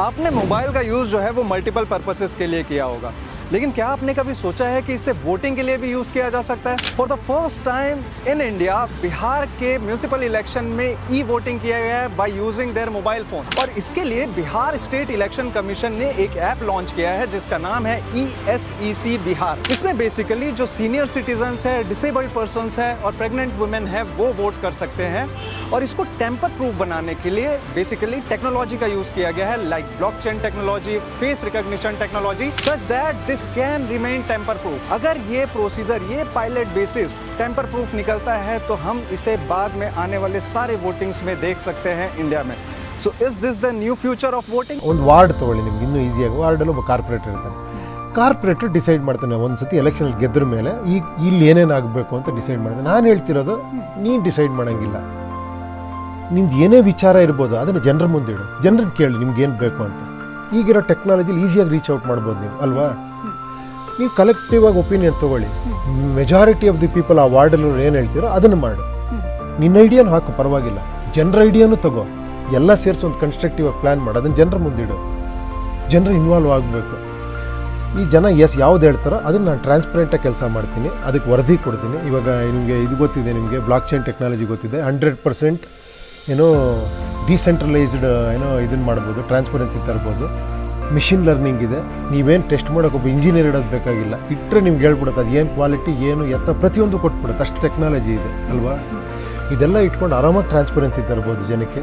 आपने मोबाइल का यूज़ जो है वो मल्टीपल पर्पसेस के लिए किया होगा। लेकिन क्या आपने कभी सोचा है कि इसे वोटिंग के लिए भी यूज़ किया जा सकता है? For the first time in India Bihar के म्यूनिसिपल इलेक्शन में ई वोटिंग किया गया है by using their mobile phone और इसके लिए बिहार स्टेट इलेक्शन कमीशन ने एक ऐप लॉन्च किया है जिसका नाम है ई एस ई सी बिहार। इसमें बेसिकली जो सीनियर सिटीजन है डिसेबल्ड पर्सन है और प्रेगनेंट वुमेन है, वो वोट कर सकते हैं। और इसको टेम्पर प्रूफ बनाने के लिए बेसिकली टेक्नोलॉजी का यूज़ किया गया है like blockchain technology face recognition technology such that this can remain tamper proof अगर ये प्रोसीजर ये पायलट बेसिस टेम्पर प्रूफ निकलता है तो हम इसे बाद में आने वाले सारे वोटिंग्स में देख सकते हैं इंडिया में so is this the new future of voting ಒಂದು ವಾರ್ಡ್ ತೊಗೊಳ್ಳಿ ನಿಮ್ಗೆ ಇನ್ನೂ ಈಸಿಯಾಗಿ ವಾರ್ಡಲ್ಲಿ ಒಬ್ಬ ಕಾರ್ಪೊರೇಟರ್ ಇರ್ತಾನೆ ಕಾರ್ಪೊರೇಟರ್ ಡಿಸೈಡ್ ಮಾಡ್ತಾನೆ ಒಂದು ಸತಿ ಎಲೆಕ್ಷನಲ್ಲಿ ಗೆದ್ರ ಮೇಲೆ ಈಗ ಇಲ್ಲಿ ಏನೇನು ಆಗಬೇಕು ಅಂತ ಡಿಸೈಡ್ ಮಾಡ್ತಾನೆ ನಾನು ಹೇಳ್ತಿರೋದು ನೀನು ಡಿಸೈಡ್ ಮಾಡೋಂಗಿಲ್ಲ ನಿಮ್ದು ಏನೇ ವಿಚಾರ ಇರ್ಬೋದು ಅದನ್ನು ಜನರ ಮುಂದಿಡು ಜನರನ್ನ ಕೇಳಿ ನಿಮ್ಗೆ ಏನು ಬೇಕು ಅಂತ ಈಗಿರೋ ಟೆಕ್ನಾಲಜಿಲಿ ಈಸಿಯಾಗಿ ರೀಚ್ ಔಟ್ ಮಾಡ್ಬೋದು ನೀವು ಅಲ್ವಾ ನೀವು ಕಲೆಕ್ಟಿವ್ ಆಗಿ ಒಪಿನಿಯನ್ ತಗೊಳ್ಳಿ. ಮೆಜಾರಿಟಿ ಆಫ್ ದಿ ಪೀಪಲ್ ಆ ವಾರ್ಡಲ್ಲಿ ಏನು ಹೇಳ್ತೀರೋ ಅದನ್ನು ಮಾಡು. ನಿನ್ನ ಐಡಿಯಾನು ಹಾಕು, ಪರವಾಗಿಲ್ಲ. ಜನರ ಐಡಿಯಾನು ತಗೋ. ಎಲ್ಲ ಸೇರಿಸಿ ಒಂದು ಕನ್ಸ್ಟ್ರಕ್ಟಿವ್ ಆಗಿ ಪ್ಲ್ಯಾನ್ ಮಾಡು. ಅದನ್ನು ಜನರ ಮುಂದಿಡು ಜನರು ಇನ್ವಾಲ್ವ್ ಆಗಬೇಕು. ಈ ಜನ ಎಸ್ ಯಾವ್ದು ಹೇಳ್ತಾರೋ ಅದನ್ನು ನಾನು ಟ್ರಾನ್ಸ್ಪರೆಂಟಾಗಿ ಕೆಲಸ ಮಾಡ್ತೀನಿ. ಅದಕ್ಕೆ ವರದಿ ಕೊಡ್ತೀನಿ. ಇವಾಗ ನಿಮಗೆ ಇದು ಗೊತ್ತಿದೆ ನಿಮಗೆ ಬ್ಲಾಕ್ ಚೈನ್ ಟೆಕ್ನಾಲಜಿ ಗೊತ್ತಿದೆ. ಹಂಡ್ರೆಡ್ ಪರ್ಸೆಂಟ್ ಏನೋ ಡಿಸೆಂಟ್ರಲೈಸ್ಡ್ ಏನೋ ಇದನ್ನು ಮಾಡ್ಬೋದು ಟ್ರಾನ್ಸ್ಪರೆನ್ಸಿ ತರ್ಬೋದು. ಮಿಷಿನ್ ಲರ್ನಿಂಗ್ ಇದೆ. ನೀವೇನು ಟೆಸ್ಟ್ ಮಾಡೋಕೆ ಒಬ್ಬ ಇಂಜಿನಿಯರ್ ಇಡೋದು ಬೇಕಾಗಿಲ್ಲ. ಇಟ್ಟರೆ ನಿಮ್ಗೆ ಹೇಳ್ಬಿಡುತ್ತೆ, ಅದು ಏನು ಕ್ವಾಲಿಟಿ ಏನು? ಎತ್ತ ಪ್ರತಿಯೊಂದು ಕೊಟ್ಬಿಡುತ್ತೆ. ಅಷ್ಟು ಟೆಕ್ನಾಲಜಿ ಇದೆ, ಅಲ್ವಾ? ಇದೆಲ್ಲ ಇಟ್ಕೊಂಡು ಆರಾಮಾಗಿ ಟ್ರಾನ್ಸ್ಪರೆನ್ಸಿ ತರ್ಬೋದು ಜನಕ್ಕೆ.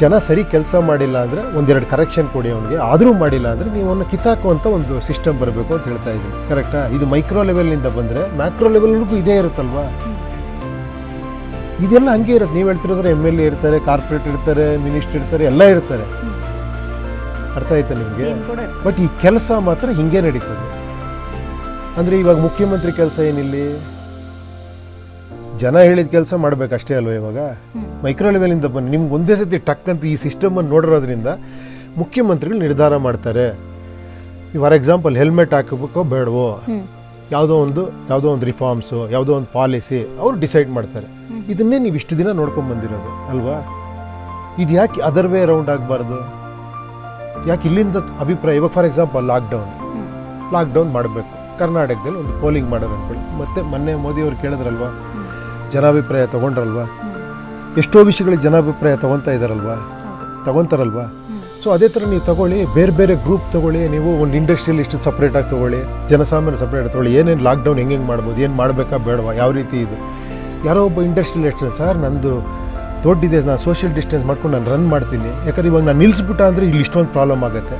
ಜನ ಸರಿ ಕೆಲಸ ಮಾಡಿಲ್ಲ ಅಂದರೆ ಒಂದೆರಡು ಕರೆಕ್ಷನ್ ಕೊಡಿ ಅವನಿಗೆ. ಆದರೂ ಮಾಡಿಲ್ಲ ಅಂದರೆ ನೀವು ಅವನ್ನ ಕಿತ್ತಾಕುವಂಥ ಒಂದು ಸಿಸ್ಟಮ್ ಬರಬೇಕು ಅಂತ ಹೇಳ್ತಾ ಇದ್ದೀನಿ. ಕರೆಕ್ಟಾ ಇದು ಮೈಕ್ರೋ ಲೆವೆಲ್ನಿಂದ ಬಂದರೆ ಮ್ಯಾಕ್ರೋ ಲೆವೆಲ್ವರೆಗೂ ಇದೇ ಇರುತ್ತಲ್ವಾ? ಇದೆಲ್ಲ ಹಂಗೆ ಇರುತ್ತೆ. ನೀವು ಹೇಳ್ತಿರೋದ್ರೆ ಎಂ ಎಲ್ ಎ ಇರ್ತಾರೆ ಕಾರ್ಪೊರೇಟ್ ಇರ್ತಾರೆ ಮಿನಿಸ್ಟರ್ ಇರ್ತಾರೆ, ಎಲ್ಲ ಇರ್ತಾರೆ. ಅರ್ಥ ಆಯ್ತಾ ನಿಮಗೆ. ಬಟ್ ಈ ಕೆಲಸ ಮಾತ್ರ ಹಿಂಗೆ ನಡೀತದೆ. ಅಂದರೆ ಇವಾಗ ಮುಖ್ಯಮಂತ್ರಿ ಕೆಲಸ ಏನಿಲ್ಲಿ? ಜನ ಹೇಳಿದ ಕೆಲಸ ಮಾಡಬೇಕಷ್ಟೇ ಅಲ್ವಾ ಇವಾಗ? ಮೈಕ್ರೋ ಲೆವೆಲಿಂದ ಬನ್ನಿ. ನಿಮ್ಗೆ ಒಂದೇ ಸತಿ ಟಕ್ ಅಂತ ಈ ಸಿಸ್ಟಮನ್ನು ನೋಡಿರೋದ್ರಿಂದ ಮುಖ್ಯಮಂತ್ರಿಗಳು ನಿರ್ಧಾರ ಮಾಡ್ತಾರೆ. ಫಾರ್ ಎಕ್ಸಾಂಪಲ್ ಹೆಲ್ಮೆಟ್ ಹಾಕಬೇಕೋ ಬೇಡವೋ? ಯಾವುದೋ ಒಂದು ಯಾವುದೋ ಒಂದು ರಿಫಾರ್ಮ್ಸು ಯಾವುದೋ ಒಂದು ಪಾಲಿಸಿ ಅವರು ಡಿಸೈಡ್ ಮಾಡ್ತಾರೆ. ಇದನ್ನೇ ನೀವು ಇಷ್ಟು ದಿನ ನೋಡ್ಕೊಂಡು ಬಂದಿರೋದು ಅಲ್ವಾ? ಇದು ಯಾಕೆ ಅದರ್ ವೇ ರೌಂಡ್ ಆಗಬಾರ್ದು? ಯಾಕೆ ಇಲ್ಲಿಂದ ಅಭಿಪ್ರಾಯ, ಇವಾಗ ಫಾರ್ ಎಕ್ಸಾಂಪಲ್ ಲಾಕ್ಡೌನ್ ಲಾಕ್ಡೌನ್ ಮಾಡಬೇಕು. ಕರ್ನಾಟಕದಲ್ಲಿ ಒಂದು ಪೋಲಿಂಗ್ ಮಾಡೋರು ಅನ್ಕೊಳ್ಳಿ. ಮತ್ತೆ ಮೊನ್ನೆ ಮೋದಿ ಅವರು ಕೇಳಿದ್ರಲ್ವಾ? ಜನಾಭಿಪ್ರಾಯ ತಗೊಂಡ್ರಲ್ವಾ? ಎಷ್ಟೋ ವಿಷಯಗಳಿಗೆ ಜನಾಭಿಪ್ರಾಯ ತಗೊತಾ ಇದ್ದಾರಲ್ವಾ ತಗೊತಾರಲ್ವಾ? ಸೊ ಅದೇ ಥರ ನೀವು ತಗೊಳ್ಳಿ, ಬೇರೆ ಬೇರೆ ಗ್ರೂಪ್ ತಗೊಳ್ಳಿ, ನೀವು ಒಂದು ಇಂಡಸ್ಟ್ರಿಯಲ್ ಇಷ್ಟು ಸಪ್ರೇಟಾಗಿ ತಗೊಳ್ಳಿ, ಜನಸಾಮಾನ್ಯ ಸಪ್ರೇಟ್ ತಗೊಳ್ಳಿ, ಏನೇನು ಲಾಕ್ಡೌನ್ ಹೆಂಗೆ ಮಾಡ್ಬೋದು, ಏನು ಮಾಡಬೇಕಾ ಬೇಡವಾ, ಯಾವ ರೀತಿ ಇದು? ಯಾರೋ ಒಬ್ಬ ಇಂಡಸ್ಟ್ರಿಯಲ್ಲಿ ಸರ್ ನಂದು ದೊಡ್ಡಿದೆ, ನಾನು ಸೋಷಿಯಲ್ ಡಿಸ್ಟೆನ್ಸ್ ಮಾಡ್ಕೊಂಡು ನಾನು ರನ್ ಮಾಡ್ತೀನಿ. ಯಾಕಂದ್ರೆ ಇವಾಗ ನಾನು ನಿಲ್ಲಿಸ್ಬಿಟ್ಟ ಅಂದರೆ ಇಲ್ಲಿ ಇಷ್ಟೊಂದು ಪ್ರಾಬ್ಲಮ್ ಆಗುತ್ತೆ.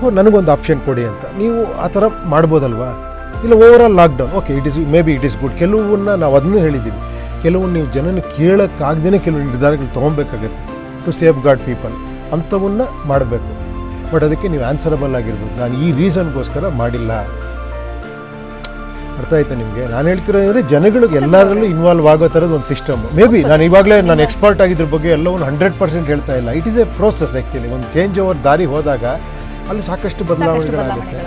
ಓ, ನನಗೊಂದು ಆಪ್ಷನ್ ಕೊಡಿ ಅಂತ. ನೀವು ಆ ಥರ ಮಾಡ್ಬೋದಲ್ವಾ? ಇಲ್ಲ overall lockdown okay it is maybe it is good ಕೆಲವನ್ನ ನಾವು ಅದನ್ನೂ ಹೇಳಿದ್ದೀವಿ. ಕೆಲವೊಂದು ನೀವು ಜನನ ಕೇಳೋಕ್ಕಾಗ್ದೇ ಕೆಲವು ನಿರ್ಧಾರಗಳು ತೊಗೊಬೇಕಾಗತ್ತೆ ಟು ಸೇಫ್ ಗಾರ್ಡ್ ಪೀಪಲ್ ಅಂಥವನ್ನ ಮಾಡಬೇಕು. ಬಟ್ ಅದಕ್ಕೆ ನೀವು ಆನ್ಸರಬಲ್ ಆಗಿರ್ಬೋದು. ನಾನು ಈ ರೀಸನ್ಗೋಸ್ಕರ ಮಾಡಿಲ್ಲ. ಅರ್ಥ ಆಯ್ತಾ ನಿಮಗೆ? ನಾನು ಹೇಳ್ತಿರೋದಂದರೆ ಜನಗಳಿಗೆ ಎಲ್ಲದರಲ್ಲೂ ಇನ್ವಾಲ್ವ್ ಆಗೋ ಥರದ್ದು ಒಂದು ಸಿಸ್ಟಮ್ ಮೇ ಬಿ ನಾನು ಇವಾಗಲೇ ನಾನು ಎಕ್ಸ್ಪರ್ಟ್ ಆಗಿದ್ರ ಬಗ್ಗೆ ಎಲ್ಲವನ್ನು ಹಂಡ್ರೆಡ್ ಪರ್ಸೆಂಟ್ ಹೇಳ್ತಾ ಇಲ್ಲ. It is a process actually ಒಂದು ಚೇಂಜ್ ಓವರ್ ದಾರಿ ಹೋದಾಗ ಅಲ್ಲಿ ಸಾಕಷ್ಟು ಬದಲಾವಣೆಗಳಾಗುತ್ತೆ.